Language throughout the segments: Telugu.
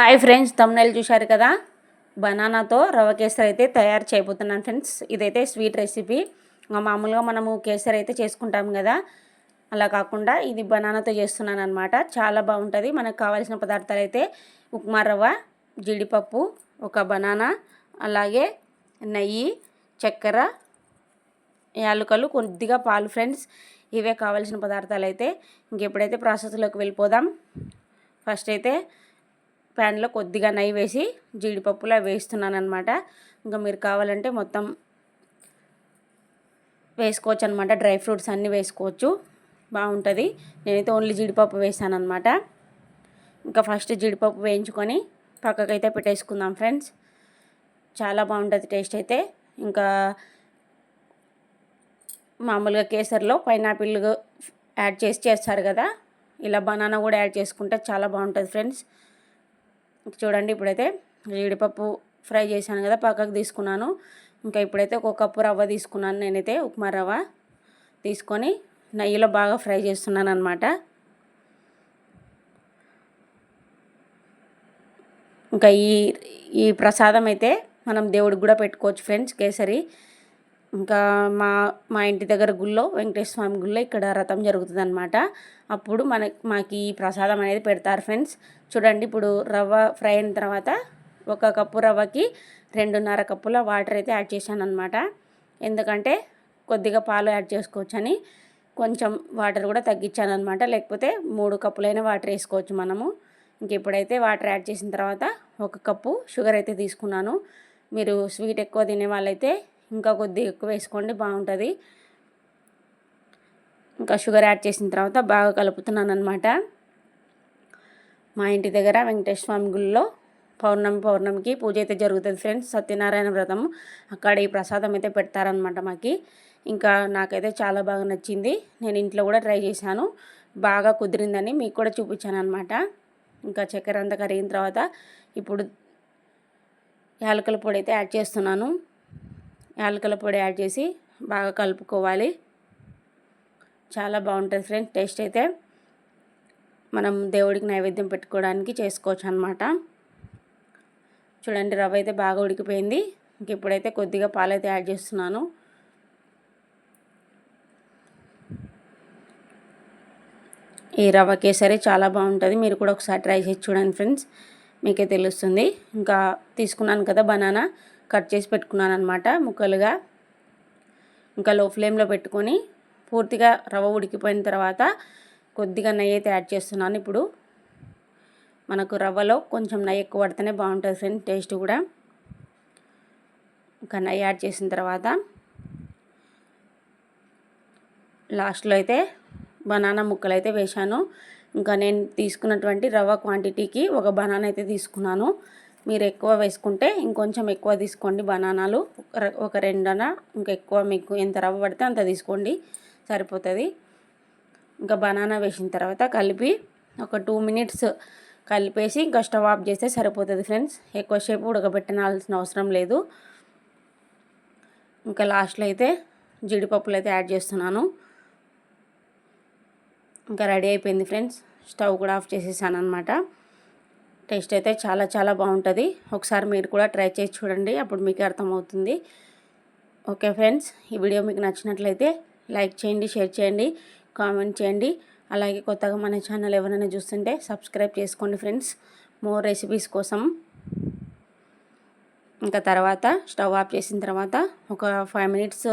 హాయ్ ఫ్రెండ్స్ తమ్నెల్ చూశారు కదా? బనానాతో రవ్వ కేసరి అయితే తయారు చేయబోతున్నాను ఫ్రెండ్స్. ఇదైతే స్వీట్ రెసిపీ ఇంకా మామూలుగా మనము కేసరి అయితే చేసుకుంటాం కదా? అలా కాకుండా ఇది బనానాతో చేస్తున్నాను అనమాట చాలా బాగుంటుంది. మనకు కావాల్సిన పదార్థాలు అయితే ఉప్మా రవ్వ జీడిపప్పు ఒక బనానా అలాగే నెయ్యి చక్కెర యాలకులు కొద్దిగా పాలు ఫ్రెండ్స్. ఇవే కావాల్సిన పదార్థాలు అయితే ఇంకెప్పుడైతే ప్రాసెస్లోకి వెళ్ళిపోదాం. ఫస్ట్ అయితే ప్యాన్లో కొద్దిగా నెయ్యి వేసి జీడిపప్పులా వేస్తున్నాను అనమాట ఇంకా మీరు కావాలంటే మొత్తం వేసుకోవచ్చు అనమాట డ్రై ఫ్రూట్స్ అన్నీ వేసుకోవచ్చు. బాగుంటుంది. నేనైతే ఓన్లీ జీడిపప్పు వేసాను అనమాట ఇంకా ఫస్ట్ జీడిపప్పు వేయించుకొని పక్కకైతే పెట్టేసుకుందాం ఫ్రెండ్స్. చాలా బాగుంటుంది టేస్ట్ అయితే. ఇంకా మామూలుగా కేసర్లో పైనాపిల్ యాడ్ చేసి చేస్తారు కదా. ఇలా బనానా కూడా యాడ్ చేసుకుంటే చాలా బాగుంటుంది ఫ్రెండ్స్. చూడండి ఇప్పుడైతే జీడిపప్పు ఫ్రై చేశాను కదా పక్కకు తీసుకున్నాను. ఇంకా ఇప్పుడైతే ఒక కప్పు రవ్వ తీసుకున్నాను. నేనైతే ఉప్మా రవ్వ తీసుకొని నెయ్యిలో బాగా ఫ్రై చేస్తున్నాను అనమాట ఇంకా ఈ ఈ ప్రసాదం అయితే మనం దేవుడికి కూడా పెట్టుకోవచ్చు ఫ్రెండ్స్ కేసరి. ఇంకా మా మా ఇంటి దగ్గర గుళ్ళో వెంకటేశ్వర స్వామి గుళ్ళో ఇక్కడ రథం జరుగుతుంది అనమాట అప్పుడు మన మాకు ఈ ప్రసాదం అనేది పెడతారు ఫ్రెండ్స్. చూడండి ఇప్పుడు రవ్వ ఫ్రై అయిన తర్వాత ఒక కప్పు రవ్వకి రెండున్నర కప్పుల వాటర్ అయితే యాడ్ చేశాను అనమాట ఎందుకంటే కొద్దిగా పాలు యాడ్ చేసుకోవచ్చని కొంచెం వాటర్ కూడా తగ్గించాను అనమాట లేకపోతే మూడు కప్పులైన వాటర్ వేసుకోవచ్చు మనము. ఇంక ఇప్పుడైతే వాటర్ యాడ్ చేసిన తర్వాత ఒక కప్పు షుగర్ అయితే తీసుకున్నాను. మీరు స్వీట్ ఎక్కువ తినే వాళ్ళైతే ఇంకా కొద్దిగా ఎక్కువ వేసుకోండి బాగుంటుంది. ఇంకా షుగర్ యాడ్ చేసిన తర్వాత బాగా కలుపుతున్నాను అనమాట మా ఇంటి దగ్గర వెంకటేశ్వర స్వామి గుళ్ళో పౌర్ణమి పౌర్ణమికి పూజ అయితే జరుగుతుంది ఫ్రెండ్స్. సత్యనారాయణ వ్రతం అక్కడ ఈ ప్రసాదం అయితే పెడతారనమాట మాకి. ఇంకా నాకైతే చాలా బాగా నచ్చింది. నేను ఇంట్లో కూడా ట్రై చేశాను. బాగా కుదిరిందని మీకు కూడా చూపించాను అనమాట ఇంకా చక్కెర అంతా కరిగిన తర్వాత ఇప్పుడు యాలకుల పొడి అయితే యాడ్ చేస్తున్నాను. యాలకల పొడి యాడ్ చేసి బాగా కలుపుకోవాలి. చాలా బాగుంటుంది ఫ్రెండ్స్ టేస్ట్ అయితే. మనం దేవుడికి నైవేద్యం పెట్టుకోవడానికి చేసుకోవచ్చు అనమాట చూడండి రవ్వ అయితే బాగా ఉడికిపోయింది. ఇంక ఇప్పుడైతే కొద్దిగా పాలైతే యాడ్ చేస్తున్నాను. ఈ రవ్వ కేసరి చాలా బాగుంటుంది. మీరు కూడా ఒకసారి ట్రై చేసి చూడండి ఫ్రెండ్స్. మీకే తెలుస్తుంది. ఇంకా తీసుకున్నాను కదా బనానా. కట్ చేసి పెట్టుకున్నాను అనమాట ముక్కలుగా. ఇంకా లో ఫ్లేమ్లో పెట్టుకొని పూర్తిగా రవ్వ ఉడికిపోయిన తర్వాత కొద్దిగా నెయ్యి అయితే యాడ్ చేస్తున్నాను ఇప్పుడు. మనకు రవ్వలో కొంచెం నెయ్యి ఎక్కువ పడితేనే బాగుంటుంది ఫ్రెండ్ టేస్ట్ కూడా. ఇంకా నెయ్యి యాడ్ చేసిన తర్వాత లాస్ట్లో అయితే బనానా ముక్కలు అయితే వేశాను. ఇంకా నేను తీసుకున్నటువంటి రవ్వ క్వాంటిటీకి ఒక బనానా అయితే తీసుకున్నాను. మీరు ఎక్కువ వేసుకుంటే ఇంకొంచెం ఎక్కువ తీసుకోండి. బనానాలు ఒక రెండన ఇంకా ఎక్కువ మీకు ఎంత రవ్వ పడితే అంత తీసుకోండి. సరిపోతుంది. ఇంకా బనానా వేసిన తర్వాత కలిపి ఒక టూ మినిట్స్ కలిపేసి ఇంకా స్టవ్ ఆఫ్ చేస్తే సరిపోతుంది ఫ్రెండ్స్. ఎక్కువసేపు ఉడకబెట్టనాల్సిన అవసరం లేదు. ఇంకా లాస్ట్లో అయితే జీడిపప్పులు అయితే యాడ్ చేస్తున్నాను. ఇంకా రెడీ అయిపోయింది ఫ్రెండ్స్. స్టవ్ కూడా ఆఫ్ చేసేసాను అనమాట టేస్ట్ అయితే చాలా చాలా బాగుంటుంది. ఒకసారి మీరు కూడా ట్రై చేసి చూడండి అప్పుడు మీకు అర్థమవుతుంది. ఓకే ఫ్రెండ్స్ ఈ వీడియో మీకు నచ్చినట్లయితే లైక్ చేయండి షేర్ చేయండి కామెంట్ చేయండి. అలాగే కొత్తగా మన ఛానల్ ఎవరైనా చూస్తుంటే సబ్స్క్రైబ్ చేసుకోండి ఫ్రెండ్స్. మోర్ రెసిపీస్ కోసం. ఇంకా తర్వాత స్టవ్ ఆఫ్ చేసిన తర్వాత ఒక ఫైవ్ మినిట్స్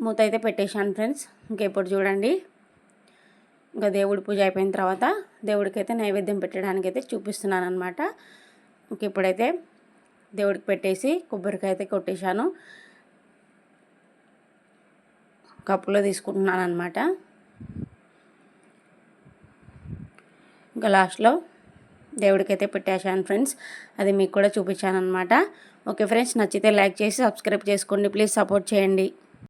మూత అయితే పెట్టేశాను ఫ్రెండ్స్. ఇంకెప్పుడు చూడండి. ఇంకా దేవుడి పూజ అయిపోయిన తర్వాత దేవుడికి అయితే నైవేద్యం పెట్టడానికి అయితే చూపిస్తున్నాను అనమాట ఇంక ఇప్పుడైతే దేవుడికి పెట్టేసి కొబ్బరికాయ అయితే కొట్టేశాను. కప్పులో తీసుకుంటున్నాను అనమాట ఇంకా లాస్ట్లో దేవుడికైతే పెట్టేశాను ఫ్రెండ్స్. అది మీకు కూడా చూపించాను అనమాట ఓకే ఫ్రెండ్స్ నచ్చితే లైక్ చేసి సబ్స్క్రైబ్ చేసుకోండి. ప్లీజ్ సపోర్ట్ చేయండి.